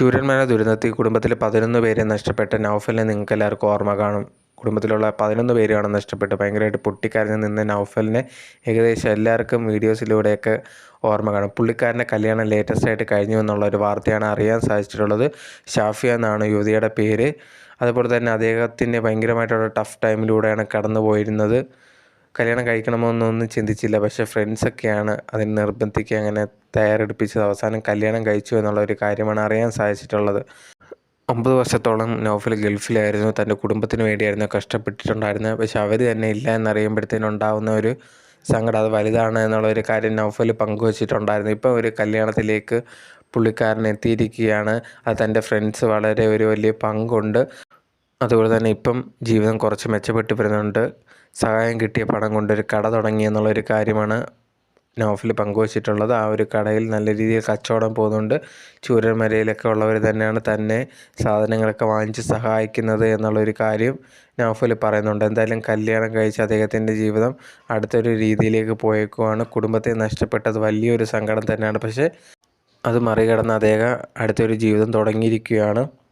ചൂരന്മല ദുരന്തത്തിൽ കുടുംബത്തിലെ പതിനൊന്ന് പേരെ നഷ്ടപ്പെട്ട നൗഫലിനെ നിങ്ങൾക്ക് എല്ലാവർക്കും ഓർമ്മ കാണും. കുടുംബത്തിലുള്ള പതിനൊന്ന് പേരെയാണ് നഷ്ടപ്പെട്ട്. ഭയങ്കരമായിട്ട് പൊട്ടിക്കരഞ്ഞ് നിന്ന നൗഫലിനെ ഏകദേശം എല്ലാവർക്കും വീഡിയോസിലൂടെയൊക്കെ ഓർമ്മ കാണും. പുള്ളിക്കാരന്റെ കല്യാണം ലേറ്റസ്റ്റ് ആയിട്ട് കഴിഞ്ഞു എന്നുള്ള ഒരു വാർത്തയാണ് അറിയാൻ സാധിച്ചിട്ടുള്ളത്. ഷാഫിയ എന്നാണ് യുവതിയുടെ പേര്. അതുപോലെ തന്നെ അദ്ദേഹത്തിന്റെ ഭയങ്കരമായിട്ടുള്ള ടഫ് ടൈമിലൂടെയാണ് കടന്നു പോയിരുന്നത് കല്യാണം കഴിക്കണമെന്നൊന്നും ചിന്തിച്ചില്ല. പക്ഷേ ഫ്രണ്ട്സൊക്കെയാണ് അതിന് നിർബന്ധിക്കുക അങ്ങനെ തയ്യാറെടുപ്പിച്ചത്. അവസാനം കല്യാണം കഴിച്ചു എന്നുള്ള ഒരു കാര്യമാണ് അറിയാൻ സാധിച്ചിട്ടുള്ളത്. ഒമ്പത് വർഷത്തോളം നോഫൽ ഗൾഫിലായിരുന്നു. തന്റെ കുടുംബത്തിന് വേണ്ടിയായിരുന്നു കഷ്ടപ്പെട്ടിട്ടുണ്ടായിരുന്നത്. പക്ഷെ അവർ തന്നെ ഇല്ല എന്നറിയുമ്പോഴത്തേനുണ്ടാവുന്ന ഒരു സങ്കടം അത് വലുതാണ് എന്നുള്ള ഒരു കാര്യം നൗഫൽ പങ്കുവച്ചിട്ടുണ്ടായിരുന്നു. ഇപ്പോൾ ഒരു കല്യാണത്തിലേക്ക് പുള്ളിക്കാരൻ എത്തിയിരിക്കുകയാണ്. അത് തന്റെ ഫ്രണ്ട്സ് വളരെ ഒരു വലിയ പങ്കുണ്ട്. അതുപോലെ തന്നെ ഇപ്പം ജീവിതം കുറച്ച് മെച്ചപ്പെട്ട് വരുന്നുണ്ട്. സഹായം കിട്ടിയ പണം കൊണ്ട് ഒരു കട തുടങ്ങി എന്നുള്ളൊരു കാര്യമാണ് നൗഫൽ പങ്കുവച്ചിട്ടുള്ളത്. ആ ഒരു കടയിൽ നല്ല രീതിയിൽ കച്ചവടം പോകുന്നുണ്ട്. ചൂരന്മരയിലൊക്കെ ഉള്ളവർ തന്നെയാണ് തന്നെ സാധനങ്ങളൊക്കെ വാങ്ങിച്ച് സഹായിക്കുന്നത് എന്നുള്ളൊരു കാര്യം നൗഫൽ പറയുന്നുണ്ട്. എന്തായാലും കല്യാണം കഴിച്ച് അദ്ദേഹത്തിന്റെ ജീവിതം അടുത്തൊരു രീതിയിലേക്ക് പോയേക്കുവാണ്. കുടുംബത്തെ നഷ്ടപ്പെട്ടത് വലിയൊരു സങ്കടം തന്നെയാണ്. പക്ഷേ അത് മറികടന്ന് അദ്ദേഹം അടുത്തൊരു ജീവിതം തുടങ്ങിയിരിക്കുകയാണ്.